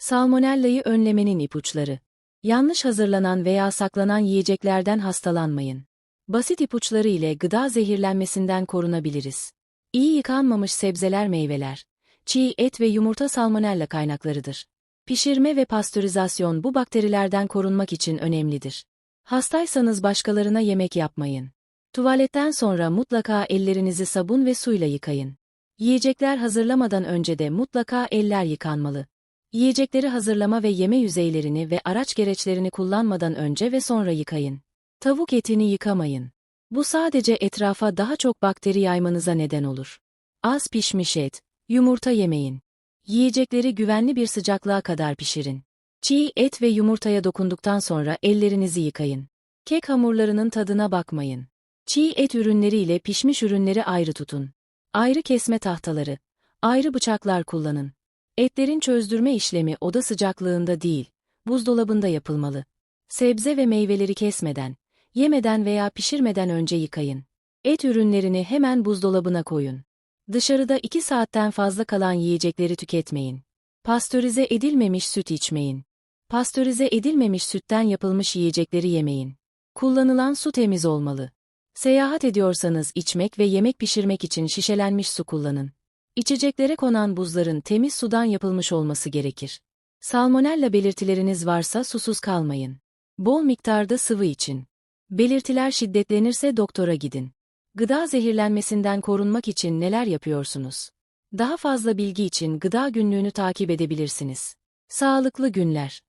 Salmonellayı önlemenin ipuçları. Yanlış hazırlanan veya saklanan yiyeceklerden hastalanmayın. Basit ipuçları ile gıda zehirlenmesinden korunabiliriz. İyi yıkanmamış sebzeler meyveler, çiğ et ve yumurta salmonella kaynaklarıdır. Pişirme ve pastörizasyon bu bakterilerden korunmak için önemlidir. Hastaysanız başkalarına yemek yapmayın. Tuvaletten sonra mutlaka ellerinizi sabun ve suyla yıkayın. Yiyecekler hazırlamadan önce de mutlaka eller yıkanmalı. Yiyecekleri hazırlama ve yeme yüzeylerini ve araç gereçlerini kullanmadan önce ve sonra yıkayın. Tavuk etini yıkamayın. Bu sadece etrafa daha çok bakteri yaymanıza neden olur. Az pişmiş et, yumurta yemeyin. Yiyecekleri güvenli bir sıcaklığa kadar pişirin. Çiğ et ve yumurtaya dokunduktan sonra ellerinizi yıkayın. Kek hamurlarının tadına bakmayın. Çiğ et ürünleri ile pişmiş ürünleri ayrı tutun. Ayrı kesme tahtaları, ayrı bıçaklar kullanın. Etlerin çözdürme işlemi oda sıcaklığında değil, buzdolabında yapılmalı. Sebze ve meyveleri kesmeden, yemeden veya pişirmeden önce yıkayın. Et ürünlerini hemen buzdolabına koyun. Dışarıda 2 saatten fazla kalan yiyecekleri tüketmeyin. Pastörize edilmemiş süt içmeyin. Pastörize edilmemiş sütten yapılmış yiyecekleri yemeyin. Kullanılan su temiz olmalı. Seyahat ediyorsanız içmek ve yemek pişirmek için şişelenmiş su kullanın. İçeceklere konan buzların temiz sudan yapılmış olması gerekir. Salmonella belirtileriniz varsa susuz kalmayın. Bol miktarda sıvı için. Belirtiler şiddetlenirse doktora gidin. Gıda zehirlenmesinden korunmak için neler yapıyorsunuz? Daha fazla bilgi için gıda günlüğünü takip edebilirsiniz. Sağlıklı günler.